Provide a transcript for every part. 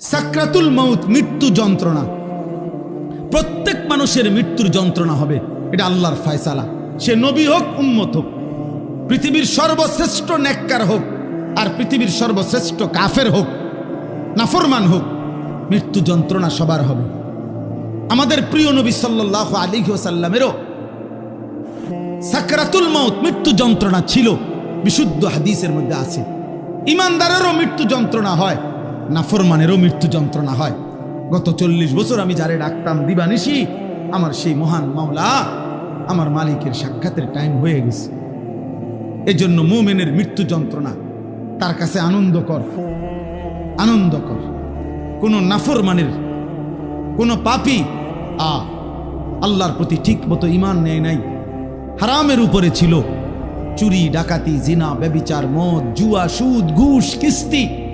সাকরাতুল মৌত মৃত্যু যন্ত্রণা। প্রত্যেক মানুষের মৃত্যুর যন্ত্রণা হবে। এটা আল্লাহর ফয়সালা। সে নবী হোক, উম্মত হোক, পৃথিবীর সর্বশ্রেষ্ঠ নেককার হোক আর পৃথিবীর সর্বশ্রেষ্ঠ কাফের হোক, নাফরমান হোক, মৃত্যু যন্ত্রণা সবার হবে। আমাদের প্রিয় নবী সাল্লাহ আলী সাল্লামেরও সাকরাতুল মৌত মৃত্যু যন্ত্রণা ছিল, বিশুদ্ধ হাদিসের মধ্যে আছে। ইমানদারেরও মৃত্যু যন্ত্রণা হয়। নাফরমানেরও মৃত্যু যন্ত্রণা হয়। গত চল্লিশ বছর আমি যারে ডাকতাম দিবানিশি, আমার সেই মহান মাওলা আমার মালিকের সাক্ষাতের টাইম হয়ে গেছে। এজন্য মোমেনের মৃত্যু যন্ত্রণা, তার কাছে আনন্দকর আনন্দকর কোন নাফরমানের কোন পাপি, আ, আল্লাহর প্রতি ঠিক মতো ইমান নেয় নাই। হারামের উপরে ছিল, চুরি, ডাকাতি, জিনা বেবিচার মদ, জুয়া, সুদ, ঘুষ, কিস্তি।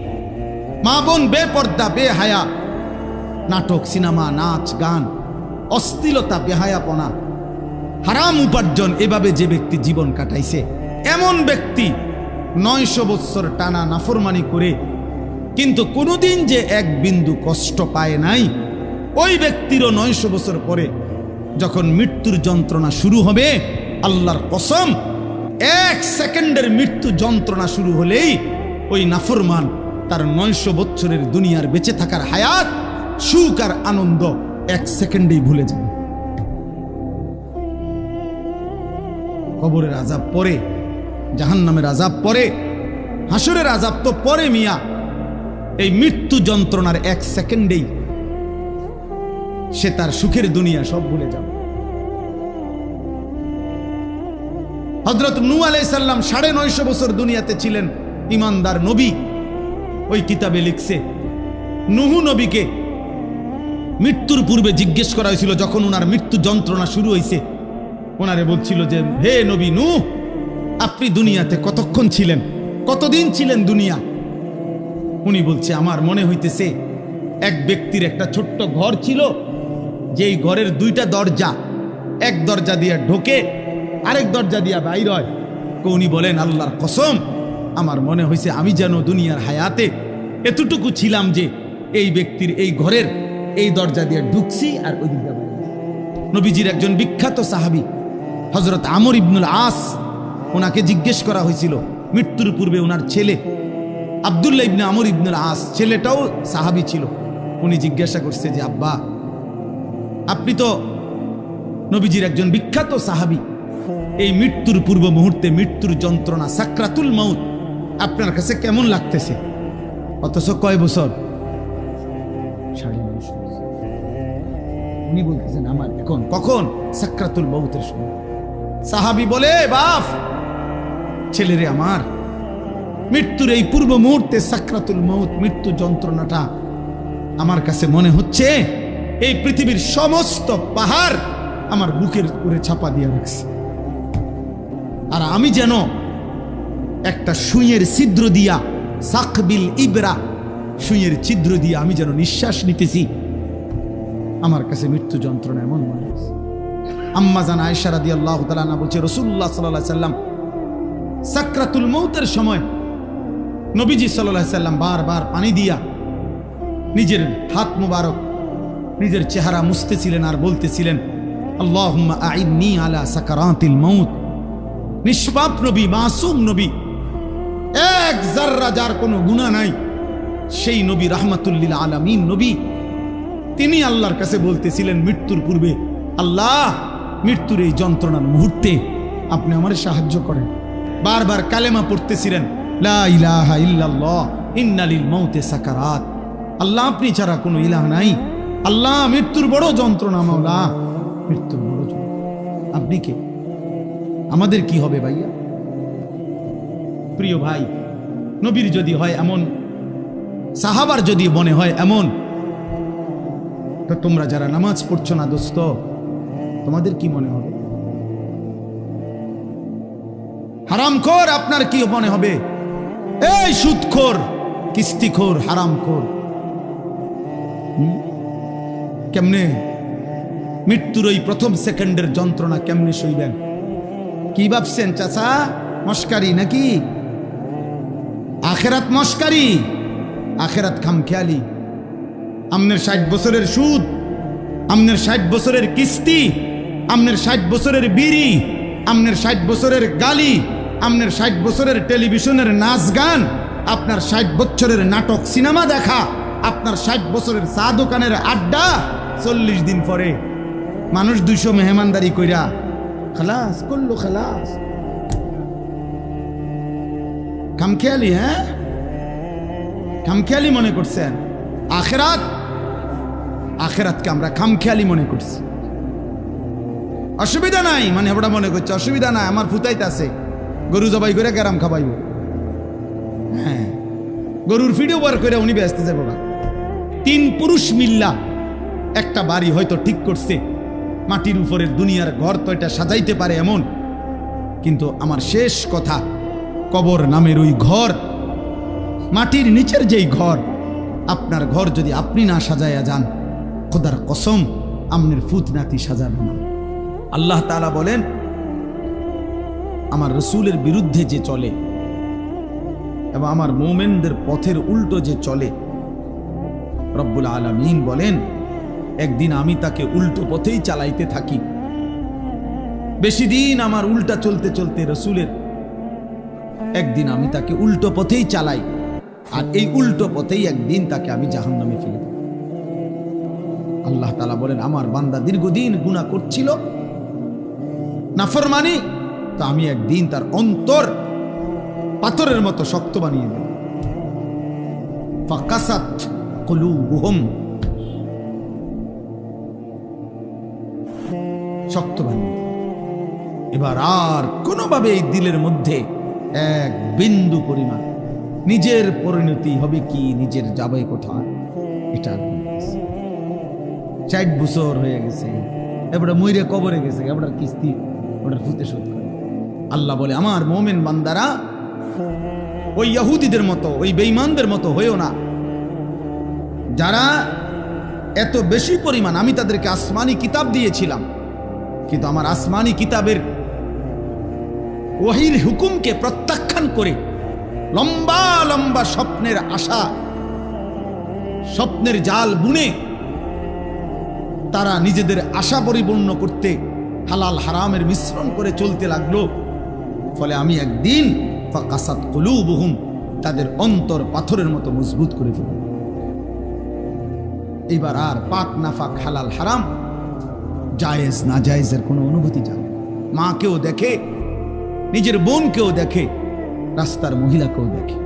মা বোন বেপর্দা, বেহায়া। নাটক, সিনেমা, নাচ, গান অস্থিলতা বেহায়াপনা। হারাম উপার্জন, এভাবে যে ব্যক্তি জীবন কাটাইছে। এমন ব্যক্তি নয়শো বৎসর টানা নাফরমানি করে, কিন্তু কোনোদিন যে এক বিন্দু কষ্ট পায় নাই, ওই ব্যক্তিরও নয়শো বছর পরে যখন মৃত্যুর যন্ত্রণা শুরু হবে, আল্লাহর কসম, এক সেকেন্ডের মৃত্যু যন্ত্রণা শুরু হলেই ওই নাফরমান তার নয়শো বছরের দুনিয়ার বেঁচে থাকার হায়াত, সুখ আর আনন্দ এক সেকেন্ডেই ভুলে যাবে। কবরের আজাব পরে, জাহান্নামের আজাব পরে হাসুরের আজাব তো পরে মিয়া, এই মৃত্যু যন্ত্রণার এক সেকেন্ডেই সে তার সুখের দুনিয়া সব ভুলে যাবে। হজরত নু আলাইসাল্লাম সাড়ে নয়শো বছর দুনিয়াতে ছিলেন ইমানদার নবী। ওই কিতাবে লিখছে, নুহু নবীকে মৃত্যুর পূর্বে জিজ্ঞেস করা হয়েছিল, যখন ওনার মৃত্যু যন্ত্রণা শুরু হয়েছে। ওনারে বলছিল যে, হে নবী নু আপনি দুনিয়াতে কতক্ষণ ছিলেন? কতদিন ছিলেন দুনিয়া? উনি বলছে, আমার মনে হইতেছে এক ব্যক্তির একটা ছোট্ট ঘর ছিল, যেই ঘরের দুইটা দরজা, এক দরজা দিয়ে ঢোকে, আরেক দরজা দিয়া বাইর হয়। উনি বলেন, আল্লাহর কসম আমার মনে হয়েছে আমি যেন দুনিয়ার হায়াতে এতটুকু ছিলাম যে এই ব্যক্তির এই ঘরের এই দরজা দিয়ে ঢুকছি আর ওই দিক। নবীজির একজন বিখ্যাত সাহাবি হজরত আমর ইবনুল আস, ওনাকে জিজ্ঞেস করা হয়েছিল, মৃত্যুর পূর্বে ওনার ছেলে, আবদুল্লাহ ইবনে আমর ইবনুল আস, ছেলেটাও সাহাবি ছিল উনি জিজ্ঞাসা করছে যে, আব্বা, আপনি তো নবীজির একজন বিখ্যাত সাহাবি এই মৃত্যুর পূর্ব মুহূর্তে মৃত্যুর যন্ত্রণা সাকরাতুল মাউত আপনার কাছে কেমন লাগতেছে? অথচ কয় বছর। উনি বলতেছেন, আমার এখন কখন সাকরাতুল মাউতের সময়? সাহাবি বলে বাপ ছেলেরে আমার, মৃত্যুর এই পূর্ব মুহূর্তে সাকরাতুল মৌত মৃত্যু যন্ত্রণাটা আমার কাছে মনে হচ্ছে। এই পৃথিবীর সমস্ত পাহাড় আমার বুকের উপরে ছাপা দিয়ে রাখছে। আর আমি যেন একটা সুইয়ের ছিদ্র দিয়া, সাকবিল ইবরা, সুইয়ের ছিদ্র দিয়ে আমি যেন নিঃশ্বাস নিতেছি। আমার কাছে মৃত্যু যন্ত্রণা এমন মনে হচ্ছে আম্মা জান আয়সারা দিয়ে আল্লাহ তালা বলছে রসুল্লাহ সাল্লাহ সাল্লাম সাকরাতুল মৌতের সময় নবীজি সাল্লাহ সাল্লাম বারবার পানি দিয়া নিজের হাত মুবারক, নিজের চেহারা মুছতেছিলেন আর বলতেছিলেন আল্লাহ আইনি আলা সাকারাতিল মৌত নিষ্পাপ নবী, মাসুম নবী এক জাররা যার কোনো গুণা নাই, সেই নবী রাহমাতুল্লিল আলামিন নবী। তিনি আল্লাহর কাছে বলতেছিলেন, মৃত্যুর পূর্বে আল্লাহ মৃত্যুর এই যন্ত্রণার মুহূর্তে আপনি আমার সাহায্য করেন। বারবার কালেমা পড়তেছিলেন, লা ইলাহা ইল্লাল্লাহ ইন্নালিল মৌতে সাকারাত। আল্লাহ আপনি ছাড়া কোনো ইলাহ নাই। আল্লাহ মৃত্যুর বড় যন্ত্রণা, মাওলা, মৃত্যুর বড় যন্ত্রণা। আপনি কে? আমাদের কি হবে ভাইয়া? প্রিয় ভাই, নবীর যদি হয় এমন, সাহাবার যদি মনে হয় এমন, তো তোমরা যারা নামাজ পড়ছো না দোস্ত, তোমাদের কি মনে হবে? হারামখোর, আপনার কি মনে হবে? এই সুদখোর, কিস্তিখোর, হারামখোর? কেমনে? মৃত্যুর ওই প্রথম সেকেন্ডের যন্ত্রণা কেমনে সইবেন? কি ভাবছেন, চাচা? মস্কারি নাকি? আখেরাত মস্কারি, আখেরাত খামখেয়ালি। আমনের ষাট বছরের সুদ, আমনের ষাট বছরের কিস্তি, আমনের ষাট বছরের বিড়ি, আমনের ষাট বছরের গালি, আমনের ষাট বছরের টেলিভিশনের নাচ গান, আপনার ষাট বছরের নাটক সিনেমা দেখা, আপনার ষাট বছরের চা দোকানের আড্ডা, চল্লিশ দিন পরে মানুষ দুইশো মেহমানদারি কইরা, খালাস, করল খালাস। খামখেয়ালি হ্যাঁ খামখেয়ালি মনে করছেন আখেরাত আখেরাতকে আমরা খামখেয়ালি মনে করছি অসুবিধা নাই মানে ওটা মনে করছে অসুবিধা নাই আমার ফুতাইতে আছে গরু জবাই করে গ্যারাম খাবাইব হ্যাঁ গরুর ফিডিও বার করে উনি ব্যস্ত যাব না তিন পুরুষ মিল্লা একটা বাড়ি হয়তো ঠিক করছে মাটির উপরের দুনিয়ার ঘর তো এটা সাজাইতে পারে এমন কিন্তু আমার শেষ কথা কবর নামের ওই ঘর, মাটির নিচের যেই ঘর, আপনার ঘর যদি আপনি না সাজাইয়া যান, খোদার কসম, আমনের ফুত নাতি সাজাবে না। আল্লাহ তাআলা বলেন, আমার রসুলের বিরুদ্ধে যে চলে এবং আমার মোমেনদের পথের উল্টো যে চলে, রব্বুল আলমিন বলেন, একদিন আমি তাকে উল্টো পথেই চালাইতে থাকি। বেশি দিন আমার উল্টা চলতে চলতে রসুলের একদিন আমি তাকে উল্টো পথেই চালাই, আর এই উল্টো পথেই একদিন তাকে আমি জাহান নামে ফেলে দেব। আল্লাহ তালা বলেন, আমার বান্দা দীর্ঘদিন গুণা করছিল। নাফরমানি? তো আমি একদিন তার অন্তর পাথরের মতো শক্ত বানিয়ে দেব শক্ত বানিয়ে এবার আর কোনোভাবে এই দিলের মধ্যে এক বিন্দু পরিমাণ। নিজের পরিণতি হবে কি, নিজের যাবে কোথায়, এটা ষাট বছর হয়ে গেছে, এবারে ময়ূরে কবরে গেছে, এবার কিস্তি ওটার ফুতে শোধ করে। আল্লাহ বলে, আমার মোমেন বান্দারা, ওই ইহুদিদের মতো, ওই বেঈমানদের মতো হয়েও না। যারা এত বেশি পরিমাণ, আমি তাদেরকে আসমানি কিতাব দিয়েছিলাম, কিন্তু আমার আসমানি কিতাবের ওহির হুকুমকে প্রত্যাখ্যান করে লম্বা লম্বা স্বপ্নের আশা, স্বপ্নের জাল বুনে তারা নিজেদের আশা পরিপূর্ণ করতে হালাল হারামের মিশ্রণ করে চলতে লাগল ফলে আমি একদিন কুলুবুহুম, তাদের অন্তর পাথরের মতো মজবুত করে ফেলব এবার আর পাক নাফাক হালাল হারাম, জায়েজ না জায়েজের কোনো অনুভূতি জানে। মাকেও দেখে নিজের বোনকেও দেখে, রাস্তার মহিলাকেও দেখে,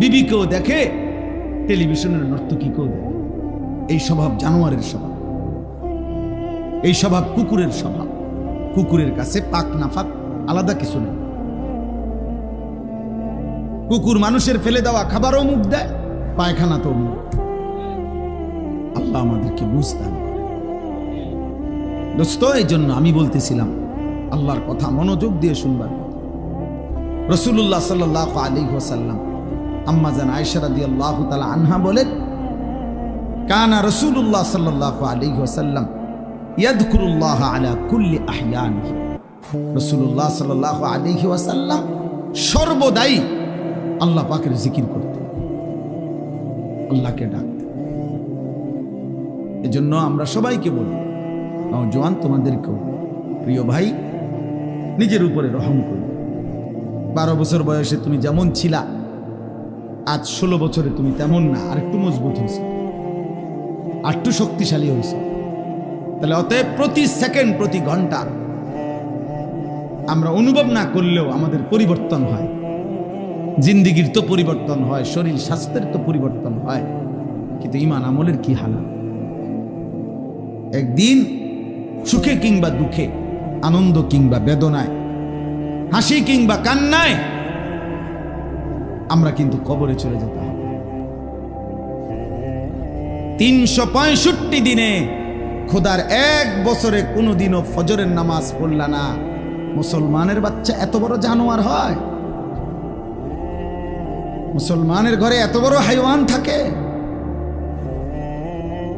বিবিকেও দেখে, টেলিভিশনের নর্তকীকেও দেখে। এই স্বভাব জানোয়ারের স্বভাব। এই স্বভাব কুকুরের স্বভাব। কুকুরের কাছে পাক, নাফাক, আলাদা কিছু নেই। কুকুর মানুষের ফেলে দেওয়া খাবারও মুখ দেয় পায়খানা তো মুখ আল্লাহ আমাদেরকে বুঝতাম দোস্ত, এই জন্য আমি বলতেছিলাম আল্লাহর কথা মনোযোগ দিয়ে শুনবার কথা। রসুল্লাহ সাল্লাহ আলী ওসাল্লাম আম্মা জান আয়সারাদি আল্লাহ তালা আনহা বলেন, কানা রসুল্লাহ সাল্লাহ আলী ওসাল্লাম ইয়াদকুরুল্লাহ আলা কুল্লি আহিয়ানি রসুল্লাহ সাল্লাহ আলী সর্বদাই আল্লাহ পাকের জিকির করতে আল্লাহকে এজন্য আমরা সবাইকে বলি, নওজোয়ান, তোমাদেরকেও। প্রিয় ভাই নিজের উপরে রহম করি। বারো বছর বয়সে তুমি যেমন ছিলা, আজ ষোলো বছরে তুমি তেমন না আর একটু মজবুত হয়েছে। আর একটু শক্তিশালী হয়েছে। তাহলে অতএব প্রতি সেকেন্ড, প্রতি ঘণ্টা আমরা অনুভব না করলেও আমাদের পরিবর্তন হয়। জিন্দিগির তো পরিবর্তন হয়, শরীর স্বাস্থ্যের তো পরিবর্তন হয়, কিন্তু ইমান আমলের কি হালাত একদিন সুখে কিংবা দুঃখে আনন্দ কিংবা বেদনায়, হাসি কিংবা কান্নায়, আমরা কিন্তু কবরে চলে যেতে হবে। তিনশো পঁয়ষট্টি দিনে খোদার এক বছরে কোনোদিনও ফজরের নামাজ পড়লা না। মুসলমানের বাচ্চা এত বড় জানোয়ার হয়। মুসলমানের ঘরে এত বড় হাইওয়ান থাকে।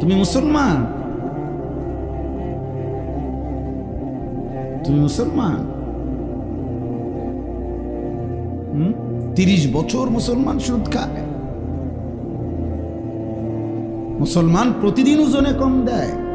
তুমি মুসলমান? তুমি মুসলমান? তিরিশ বছর মুসলমান সুদ খায়। মুসলমান প্রতিদিন ওজনে কম দেয়।